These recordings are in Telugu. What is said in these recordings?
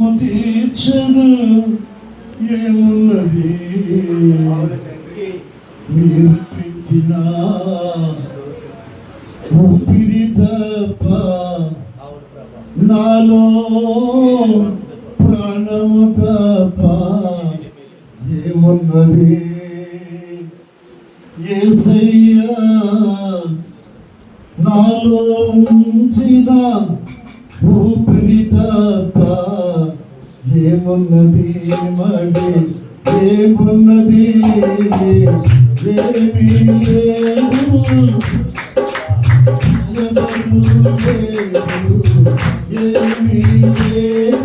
తీర్చను ఏమున్నది? మీరు పెట్టిన ఊపిరి తప్ప నాలో ప్రాణము తప్ప ఏమున్నది? ఏసయ్యా నాలో ఉంచిన ఊపిరి తప్ప ఏమున్నది మరి ఏమున్నది? ఏమీ లేదు ఏమీ లేదు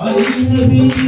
అయినది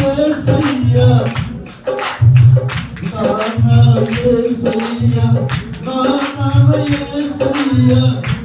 Hallelujah.